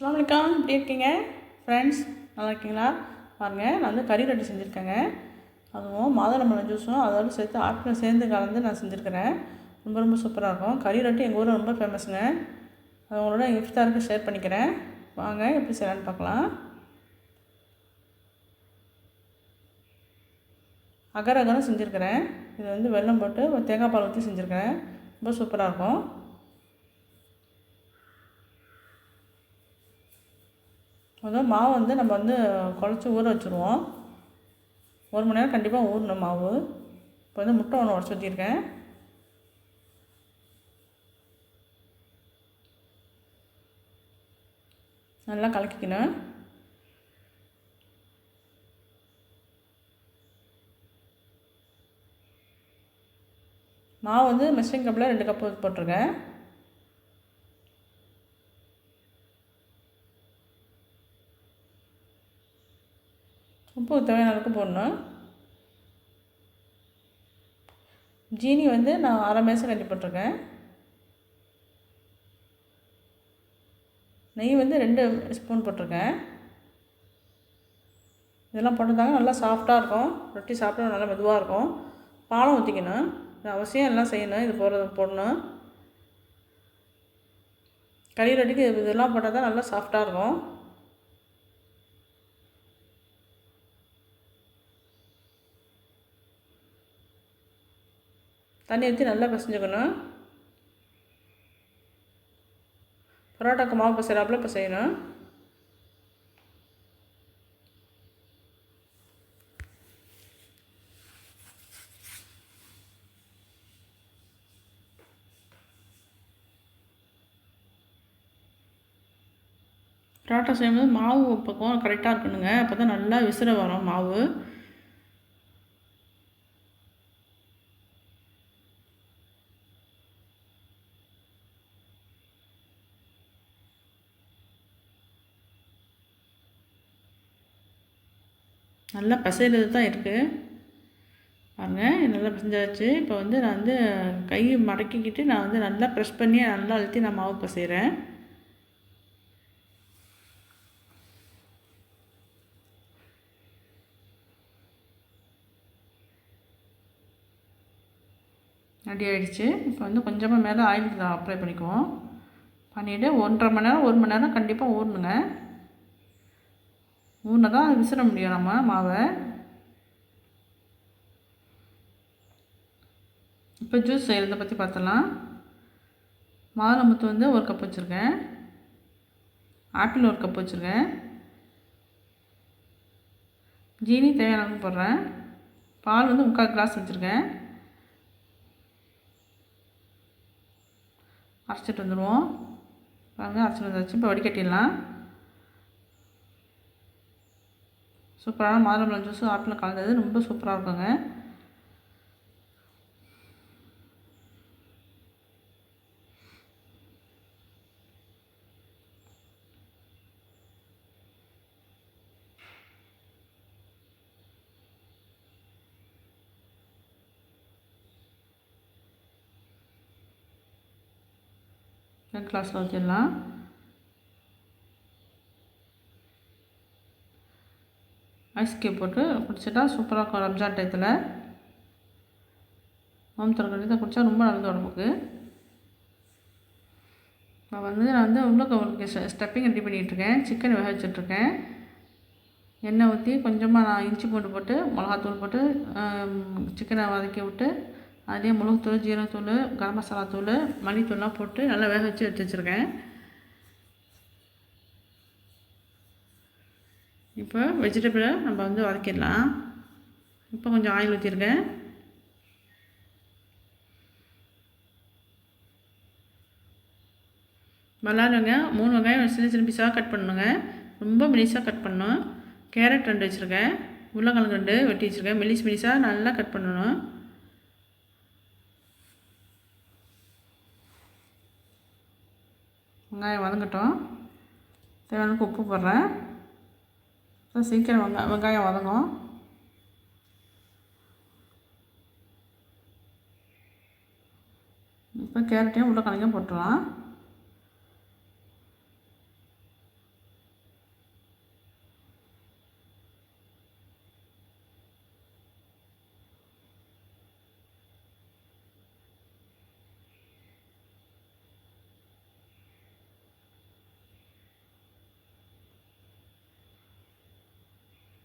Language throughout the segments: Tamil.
அஸ்லாம் வலைக்கம் எப்படி இருக்கீங்க? ஃப்ரெண்ட்ஸ் நல்லா இருக்கீங்களா? பாருங்கள் நான் வந்து கறி ரொட்டி செஞ்சுருக்கேங்க. அதுவும் மாதுளம்பழம் ஜூஸும் அதோடு சேர்த்து ஆப்பிளும் சேர்ந்து கலந்து நான் செஞ்சுருக்கிறேன். ரொம்ப ரொம்ப சூப்பராக இருக்கும். கறி ரொட்டி எங்கள் ஊரில் ரொம்ப ஃபேமஸுங்க அது உங்களோட இஃப்தாருக்கு ஷேர் பண்ணிக்கிறேன். வாங்க எப்படி செய்யலான்னு பார்க்கலாம். அகர் அகரம் செஞ்சுருக்கிறேன். இது வந்து வெல்லம் போட்டு தேங்காய் பால் ஊற்றி செஞ்சுருக்கிறேன். ரொம்ப சூப்பராக இருக்கும். முதல் மாவு வந்து நம்ம வந்து குழச்சி ஊற வச்சுருவோம். ஒரு மணி நேரம் கண்டிப்பாக ஊறணும் மாவு. இப்போ வந்து முட்டை ஒன்று உடச்சி ஊற்றிருக்கேன் நல்லா கலக்கிக்கணும். மாவு வந்து மிஷின் கப்பில் ரெண்டு கப்பு போட்டிருக்கேன். உப்பு தேவையான அளவுக்கு போடணும். ஜீனி வந்து நான் அரை மேசம் ரெடி போட்டிருக்கேன். நெய் வந்து ரெண்டு ஸ்பூன் போட்டிருக்கேன். இதெல்லாம் போட்டிருந்தாங்க நல்லா சாஃப்டாக இருக்கும். ரொட்டி சாப்பிட்டா நல்லா மெதுவாக இருக்கும். பாலம் ஊற்றிக்கணும் இது அவசியம் எல்லாம் செய்யணும். இது போடுறது போடணும். கறி ரொட்டிக்கு இதெல்லாம் போட்டால் தான் நல்லா சாஃப்டாக இருக்கும். தண்ணி ஊற்றி நல்லா பிசைஞ்சுக்கணும். பரோட்டாக்கு மாவு பிசைறாப்புல இப்போ செய்யணும் பரோட்டா செய்யும்போது மாவு பக்கம் கரெக்டாக இருக்கணுங்க. அப்போ தான் நல்லா விசிற வரும் மாவு. நல்லா பிசைறது தான் இருக்குது பாருங்கள் நல்லா பிசைஞ்சாச்சு. இப்போ வந்து நான் வந்து கை மடக்கிக்கிட்டு நான் வந்து நல்லா ப்ரெஸ் பண்ணி நல்லா அழுத்தி நான் மாவு பிசைகிறேன் ரெடி ஆகிடுச்சு இப்போ வந்து கொஞ்சமாக மேலே ஆயில் அப்ளை பண்ணிக்குவோம். பண்ணிவிட்டு ஒன்றரை மணி நேரம் ஒரு மணி நேரம் கண்டிப்பாக ஊறணுங்க. ஊறினா தான் விசிற முடியும் நம்ம மாவை. இப்போ ஜூஸ் செய்கிறத பற்றி பார்த்தலாம் மாதுளம்பூத்து வந்து ஒரு கப் வச்சுருக்கேன். ஆப்பிள் ஒரு கப் வச்சுருக்கேன். ஜீனி தேவையான அளவுக்கு போடுறேன். பால் வந்து முக்கால் கிளாஸ் வச்சுருக்கேன். அரைச்சிட்டு வந்துடுவோம். பாருங்கள் அரைச்சிட்டு வந்தாச்சு. இப்போ வடிகட்டிடலாம். சூப்பரான மாதுளம்பழம் ஜூஸு ஆப்பிள் கலந்தது. ரொம்ப சூப்பராக இருக்குங்க. கிளாஸில் ஊற்றிடலாம் ஐஸ் கியூப் போட்டு குடிச்சிட்டா சூப்பராக இருக்கும் ரம்ஜான் டயத்தில் ஓம் திறக்கடி குடித்தா ரொம்ப நல்லது உடம்புக்கு. இப்போ வந்து நான் வந்து உள்ளே உங்களுக்கு ஸ்டப்பிங் ரெடி பண்ணிகிட்ருக்கேன் சிக்கன் வேக வச்சுட்ருக்கேன் எண்ணெய் ஊற்றி கொஞ்சமாக நான் இஞ்சி பூண்டு போட்டு மிளகாத்தூள் போட்டு சிக்கனை வதக்கி விட்டு அதே மிளகுத்தூள் ஜீரகத்தூள் கரம் மசாலா தூள் மல்லித்தூள்லாம் போட்டு நல்லா வேக வச்சு எடுத்து வச்சுருக்கேன். இப்போ வெஜிடபிளை நம்ம வந்து வதக்கிடலாம். இப்போ கொஞ்சம் ஆயில் ஊற்றிருக்கேன் மல்லாருங்க மூணு வெங்காயம் சின்ன சின்ன பீஸாக கட் பண்ணுங்க. ரொம்ப மெலிசாக கட் பண்ணணும். கேரட் ரெண்டு வச்சுருக்கேன். உருளைக்கிழங்கு ரெண்டு வெட்டி வச்சுருக்கேன். மெலிஸ் மெலிசாக நல்லா கட் பண்ணணும். வெங்காயம் வதங்கட்டும். தேவையான உப்பு போடுறேன். இப்போ சீக்கிரம் வெங்காய வெங்காயம் வதங்கும் இப்போ கேரட்டையும் உருளைக்கிழங்கையும் போட்டுடலாம்.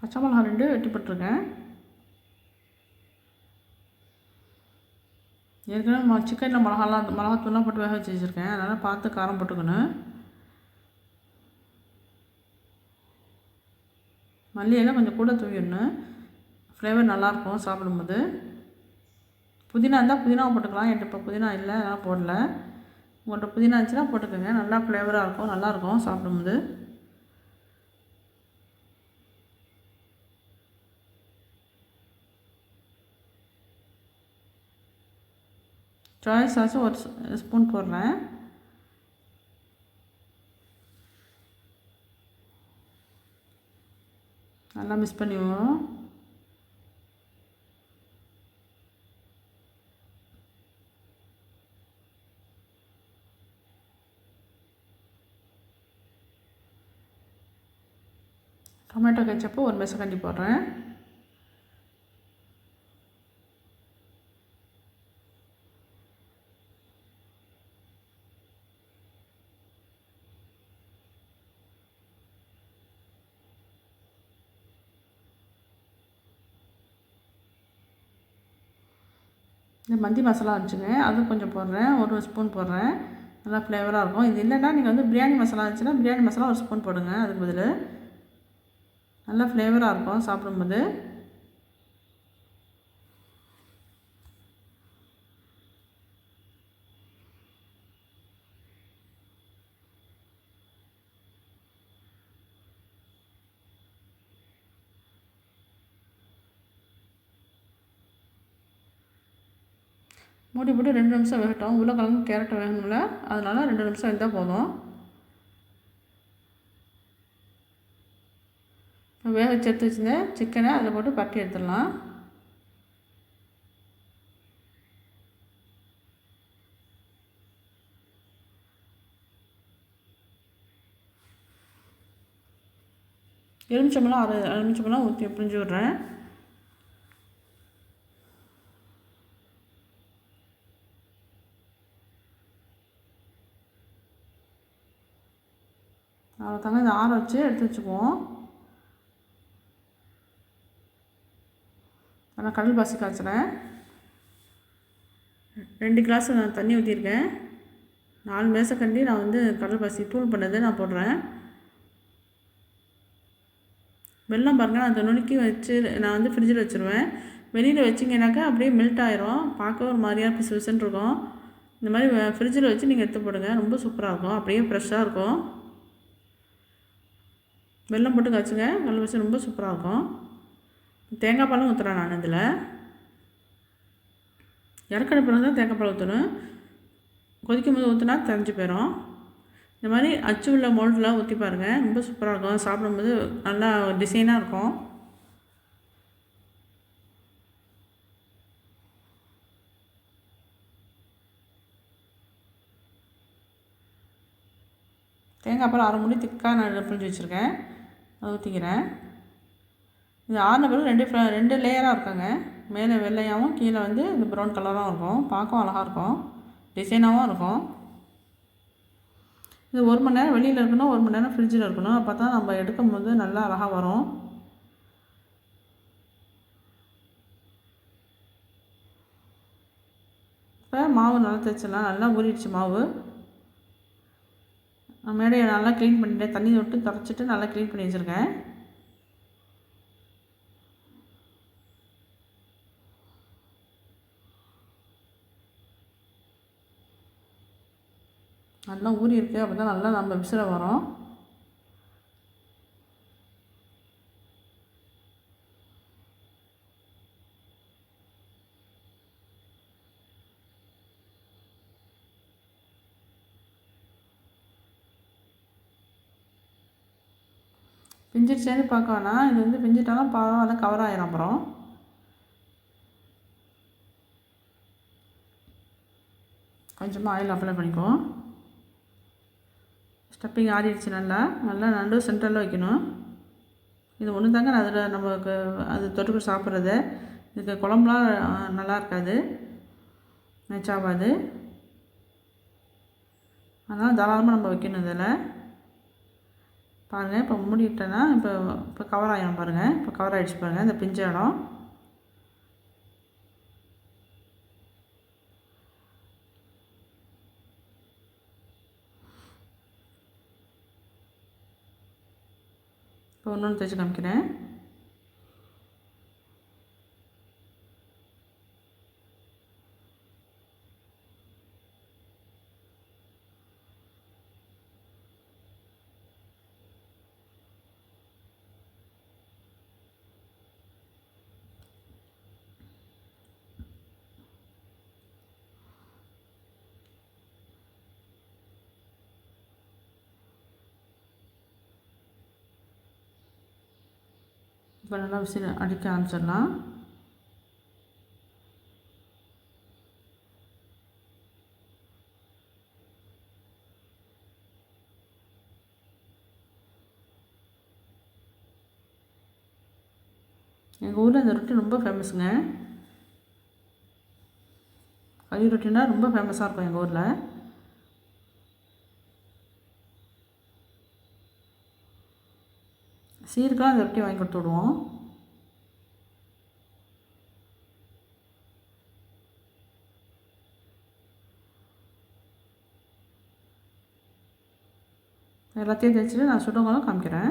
பச்சை மிளகா ரெண்டு வெட்டி போட்டிருக்கேன். ஏற்கனவே ம சிக்கனில் மிளகாலாம் மிளகாத்தூள்லாம் போட்டு வேக வச்சு வச்சுருக்கேன். அதனால் பார்த்து காரம் போட்டுக்கணும். மல்லியெல்லாம் கொஞ்சம் கூட தூவிடணும். ஃப்ளேவர் நல்லாயிருக்கும் சாப்பிடும்போது. புதினா இருந்தால் புதினாவை போட்டுக்கலாம். என்கிட்ட இப்போ புதினா இல்லை. அதனால் போடல. உங்கள்கிட்ட புதினா இருந்துச்சுன்னா போட்டுக்கோங்க. நல்லா ஃப்ளேவராக இருக்கும். நல்லாயிருக்கும் சாப்பிடும்போது. சாய் சாஸும் ஒரு ஸ்பூன் போடுறேன். நல்லா மிக்ஸ் பண்ணிவிடுவோம் டொமேட்டோ கெச்சப்பு ஒரு மெசக்கண்டி போடுறேன். இந்த மந்தி மசாலா இருந்துச்சுங்க அதுவும் கொஞ்சம் போடுறேன். ஒரு ஸ்பூன் போடுறேன். நல்லா ஃப்ளேவராக இருக்கும். இது இல்லைன்னா நீங்கள் வந்து பிரியாணி மசாலா இருந்துச்சுன்னா பிரியாணி மசாலா ஒரு ஸ்பூன் போடுங்க. அதுக்கு பதில் நல்லா ஃப்ளேவராக இருக்கும் சாப்பிடும்போது. மூடி போட்டு ரெண்டு நிமிஷம் வேகட்டும். உருளைக்கிழங்கு கேரட் வேகணும்ல. அதனால் ரெண்டு நிமிஷம் இருந்தால் போதும். வேக வச்சு எடுத்து வச்சுருந்தேன். சிக்கனை அதில் போட்டு பட்டி எடுத்துடலாம். எலுமிச்சம்பழம் அரை எலுமிச்சம்பழம் ஊற்றி பிழிஞ்சு விட்றேன். அவ்வளோதாங்க இதை ஆற வச்சு எடுத்து வச்சுக்குவோம். நான் கடல் பாசி காய்ச்சுறேன் ரெண்டு கிளாஸ் நான் தண்ணி ஊற்றிருக்கேன் நாலு மேசக்கண்டி நான் வந்து கடல் பாசி தூள் பண்ணதை நான் போடுறேன். வெள்ளம் பாருங்கள் நான் அந்த நுணுக்கி வச்சு நான் வந்து ஃப்ரிட்ஜில் வச்சுருவேன். வெளியில் வச்சிங்கனாக்கா அப்படியே மெல்ட் ஆயிரும். பார்க்க ஒரு மாதிரியாக பிசு பிசுன்னு இருக்கும். இந்த மாதிரி ஃப்ரிட்ஜில் வச்சு நீங்கள் எடுத்து போடுங்க. ரொம்ப சூப்பராக இருக்கும். அப்படியே ஃப்ரெஷ்ஷாக இருக்கும். வெல்லம் போட்டு காய்ச்சுங்க. கடல் வச்சு ரொம்ப சூப்பராக இருக்கும். தேங்காய் பாலும் ஊற்றுறேன் நான் இதில். இறக்கட பிறகு தான் தேங்காய் பால் ஊற்றணும் கொதிக்கும் போது ஊற்றினா தெரிஞ்சு போயிடும் இந்த மாதிரி அச்சு உள்ள மோல்டில் ஊற்றி பாருங்கள் ரொம்ப சூப்பராக இருக்கும். சாப்பிடும்போது நல்லா டிசைனாக இருக்கும். தேங்காய் பால் அரை முடி திக்காக நான் பிழிஞ்சு வச்சுருக்கேன். ஊற்றிக்கிறேன் இது ஆறின பிறகு ரெண்டு ரெண்டு லேயராக இருக்காங்க. மேலே வெள்ளையாகவும் கீழே வந்து இந்த ப்ரௌன் கலராகவும் இருக்கும். பார்க்கவும் அழகாக இருக்கும். டிசைனாகவும் இருக்கும். இது ஒரு மணி நேரம் வெளியில் இருக்கணும் ஒரு மணி நேரம் ஃப்ரிட்ஜில் இருக்கணும். அப்போ தான் நம்ம எடுக்கும் போது நல்லா அழகாக வரும். இப்போ மாவு நல்லா தைச்சிடலாம் நல்லா ஊறிடுச்சு மாவு. மேடையை நல்லா க்ளீன் பண்ணிட்டேன். தண்ணி விட்டு துடைச்சிட்டு நல்லா க்ளீன் பண்ணி வச்சுருக்கேன். நல்லா ஊறி இருக்குது அப்போ தான் நல்லா நம்ம விசிற வரோம். பிஞ்சிடுச்சேன்னு பார்க்க வேணாம். இது வந்து பிஞ்சிட்டாலும் பரவாயில்ல கவர் ஆயிரும் அப்புறம். கொஞ்சமாக ஆயில் அப்ளை பண்ணிக்குவோம் ஸ்டப்பிங் ஆறிடுச்சு நல்லா. நல்லா நண்டு சென்டரில் வைக்கணும். இது ஒன்று தாங்க அதில் நமக்கு அது தொட்டுக்கு சாப்பிட்றது. இதுக்கு குழம்புலாம் நல்லா இருக்காது. மேட்ச் ஆகாது அதனால் தாராளமாக நம்ம வைக்கணும் இதில். பாருங்கள் இப்போ மூடிட்டேன்னா இப்போ இப்போ கவர் ஆகிடும் பாருங்கள் இப்போ கவர் ஆகிடுச்சு பாருங்கள் இந்த பிஞ்ச இடம். இப்போ இன்னொன்று தைச்சு காமிக்கிறேன். இப்போ நல்லா விசில் அடிக்க ஆரம்பிச்சிடலாம். எங்கள் ஊரில் இந்த ரொட்டி ரொம்ப ஃபேமஸுங்க கறி ரொட்டினா ரொம்ப ஃபேமஸாக இருக்கும் எங்கள் ஊரில். சீருக்கெலாம் அந்த ரொட்டி வாங்கி கொடுத்து விடுவோம். எல்லாத்தையும் தைச்சிட்டு நான் சுடுங்களும் காமிக்கிறேன்.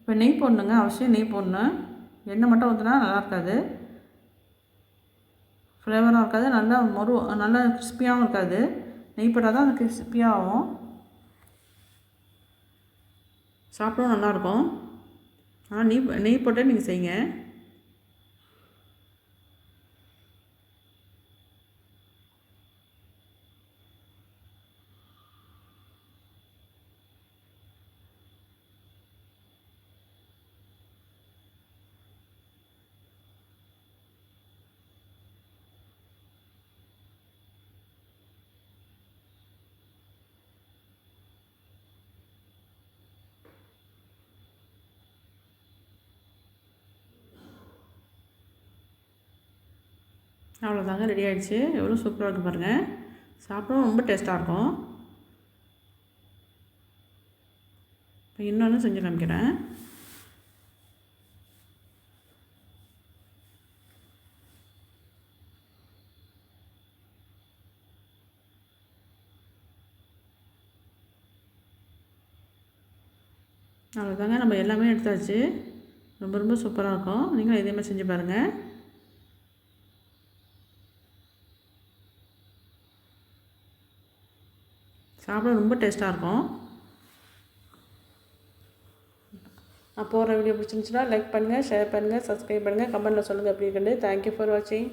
இப்போ நெய் போடணுங்க அவசியம் நெய் போடணும். எண்ணெய் மட்டும் ஊற்றினா நல்லா இருக்காது. ஃப்ளேவராக இருக்காது நல்லா மொறு நல்லா கிறிஸ்பியாகவும் இருக்காது. நெய் போட்டால் தான் அது கிறிஸ்பியாக ஆகும். சாப்பிடவும் நல்லாயிருக்கும் ஆ நெய் நெய் போட்டு நீங்கள் செய்யுங்க. அவ்வளோதாங்க ரெடி ஆகிடுச்சு எவ்வளோ சூப்பராக இருக்குது பாருங்கள் சாப்பிடவும் ரொம்ப டேஸ்ட்டாக இருக்கும். இப்போ இன்னொன்று செஞ்சு காமிக்கிறேன். அவ்வளோதாங்க நம்ம எல்லாமே எடுத்தாச்சு. ரொம்ப ரொம்ப சூப்பராக இருக்கும். நீங்களும் இதே மாதிரி செஞ்சு பாருங்கள் சாப்பிட ரொம்ப டேஸ்ட்டாக இருக்கும். நான் போகிற வீடியோ பிடிச்சிருந்துச்சுன்னா லைக் பண்ணுங்கள் ஷேர் பண்ணுங்கள் சப்ஸ்கிரைப் பண்ணுங்கள் கமெண்ட்டில் சொல்லுங்கள் எப்படி இருக்குன்னு. தேங்க்யூ ஃபார் வாட்சிங்